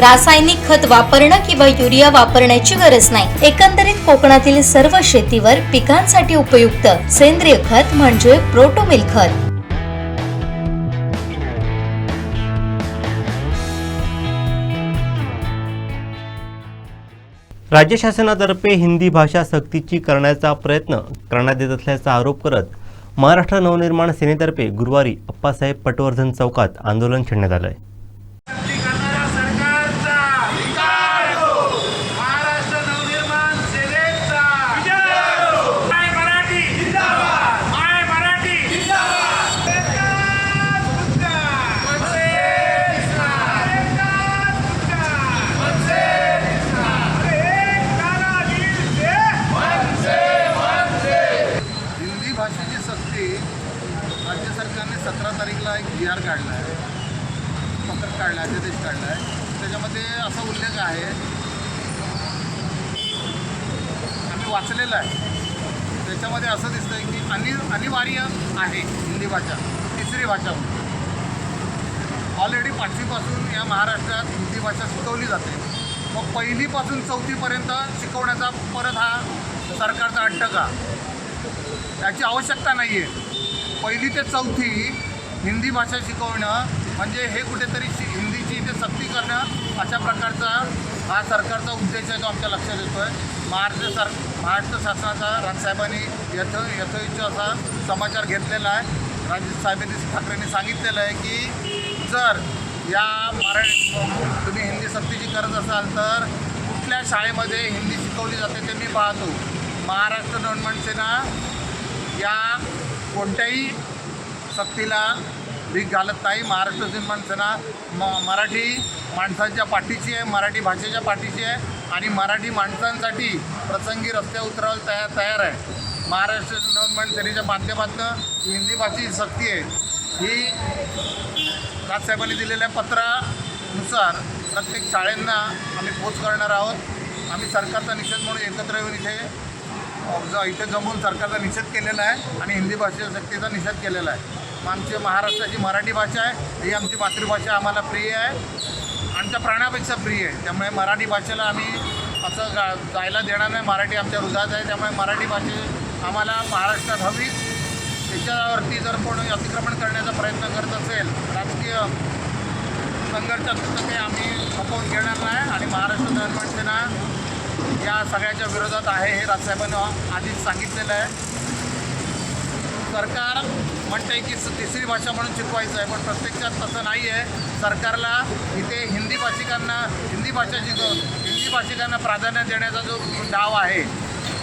रासायनिक खत वापरणं किंवा युरिया वापरण्याची गरज नाही. एकंदरीत कोकणातील सर्व शेतीवर पिकांसाठी उपयुक्त सेंद्रिय खत म्हणजे प्रोटोमिल खत. राज्य शासनातर्फे हिंदी भाषा सक्तीची करण्याचा प्रयत्न करण्यात येत असल्याचा आरोप करत महाराष्ट्र नवनिर्माण सेनेतर्फे गुरुवारी अप्पासाहेब पटवर्धन चौकात आंदोलन छेडण्यात आलं आहे भाषेची राज्य सरकारने सतरा तारीखला एक जी आर काढला आहे. पत्रक काढला आहे अध्यादेश काढला आहे. त्याच्यामध्ये असा उल्लेख आहे आम्ही वाचलेला आहे. त्याच्यामध्ये असं दिसतं आहे की अनि अनिवार्य आहे हिंदी भाषा तिसरी भाषा म्हणून. ऑलरेडी पाचवीपासून या महाराष्ट्रात हिंदी भाषा शिकवली जाते. मग पहिलीपासून चौथीपर्यंत शिकवण्याचा परत हा सरकारचा अट्ट का याची आवश्यकता नाही आहे पहिली ते चौथी हिंदी भाषा शिकवणं म्हणजे हे कुठेतरी शि हिंदीची इथे सक्ती करणं अशा प्रकारचा हा सरकारचा उद्देश आहे तो आमच्या लक्षात येतो आहे महाराष्ट्र सर महाराष्ट्र शासनाचा राजसाहेबांनी यथ यथोइच्छ असा समाचार घेतलेला आहे. राजसाहेबांनी ठाकरेंनी सांगितलेलं आहे की जर या मराठी तुम्ही हिंदी सक्तीची करत असाल तर कुठल्या शाळेमध्ये हिंदी शिकवली जाते ते मी पाहतो. महाराष्ट्र नवनिर्माण सेना या कोणत्याही सक्तीला भीक घालत नाही. महाराष्ट्र निर्माण सेना म मराठी माणसांच्या पाठीची आहे मराठी भाषेच्या पाठीची आहे आणि मराठी माणसांसाठी प्रसंगी रस्ते उतरायला तयार तयार आहे. महाराष्ट्र नवनिर्माण सेनेच्या माध्यमातून ही हिंदी भाषेची सक्ती आहे. ही राजसाहेबांनी दिलेल्या पत्रानुसार प्रत्येक शाळेंना आम्ही पोच करणार आहोत. आम्ही सरकारचा निषेध म्हणून एकत्र येऊन इथे ज- इथे जमून सरकारचा निषेध केलेला आहे आणि हिंदी भाषेच्या सक्तीचा निषेध केलेला आहे. मग आमची महाराष्ट्राची मराठी भाषा आहे ही आमची मातृभाषा आम्हाला प्रिय आहे आमच्या प्राण्यापेक्षा प्रिय आहे. त्यामुळे मराठी भाषेला आम्ही असं गा जायला देणार नाही. मराठी आमच्या हृदयात आहे त्यामुळे मराठी भाषे आम्हाला महाराष्ट्रात हवी. त्याच्यावरती जर कोण अतिक्रमण करण्याचा प्रयत्न करत असेल राजकीय संघर्ष ते आम्ही खपवून घेणार नाही. आणि महाराष्ट्र निर्माण सेना या सगळ्याच्या विरोधात आहे हे राजसाहेबांनी आधीच सांगितलेलं आहे. सरकार म्हणते की तिसरी भाषा म्हणून शिकवायचं आहे पण प्रत्यक्षात तसं नाही आहे सरकारला इथे हिंदी भाषिकांना हिंदी भाषा शिकव हिंदी भाषिकांना प्राधान्य देण्याचा जो डाव आहे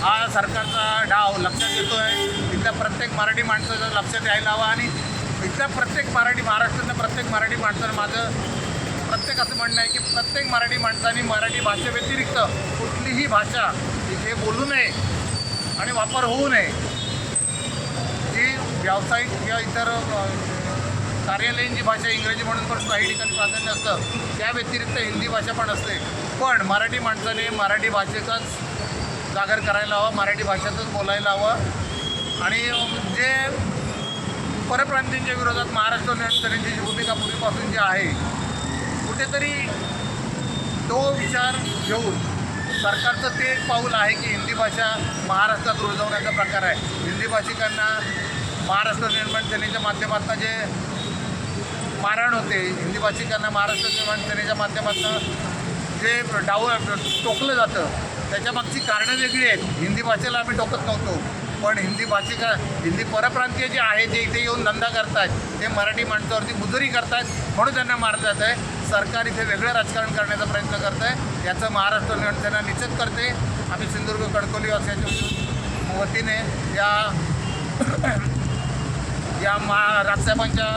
हा सरकारचा डाव लक्षात येतो आहे इथल्या प्रत्येक मराठी माणसाचं लक्षात यायला हवं आणि इथल्या प्रत्येक मराठी महाराष्ट्रातल्या प्रत्येक मराठी माणसानं माझं प्रत्येक असं म्हणणं आहे की प्रत्येक मराठी माणसाने मराठी भाषेव्यतिरिक्त ही भाषा इथे बोलू नये आणि वापर होऊ नये. जी व्यावसायिक किंवा इतर कार्यालयीन जी भाषा इंग्रजी म्हणून पण काही ठिकाणी प्राधान्य असतं त्या व्यतिरिक्त हिंदी भाषा पण असते. पण मराठी माणसाने मराठी भाषेचाच जागर करायला हवा मराठी भाषेतच बोलायला हवं. आणि जे परप्रांतींच्या विरोधात महाराष्ट्र सेनेची जी भूमिका पूर्वीपासून जी आहे कुठेतरी तो विचार घेऊन सरकारचं ते एक पाऊल आहे की हिंदी भाषा महाराष्ट्रात रुजवण्याचा प्रकार आहे. हिंदी भाषिकांना महाराष्ट्र निर्माण सेनेच्या माध्यमातून जे मारहाण होते हिंदी भाषिकांना महाराष्ट्र निर्माण सेनेच्या माध्यमातून जे डाव टोकलं जातं त्याच्या मागची कारणं वेगळी आहेत. हिंदी भाषेला आम्ही टोकत नव्हतो. पण हिंदी भाषिका हिंदी परप्रांतीय जे आहे जे इथे येऊन धंदा करतात ते मराठी माणसावरती मुजोरी करतात म्हणून त्यांना मारलं जात आहे सरकार इथे वेगळं राजकारण करण्याचा प्रयत्न करत आहे याचं महाराष्ट्र निर्माण निश्चित करते. आम्ही सिंधुदुर्ग कणकोली असल्याच्या वतीने या या मा राजसाहेबांच्या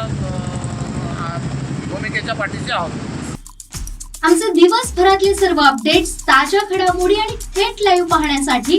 भूमिकेच्या पाठीशी आहोत. आमचे दिवसभरातले सर्व अपडेट्स ताज्या घडामोडी आणि थेट लाईव्ह पाहण्यासाठी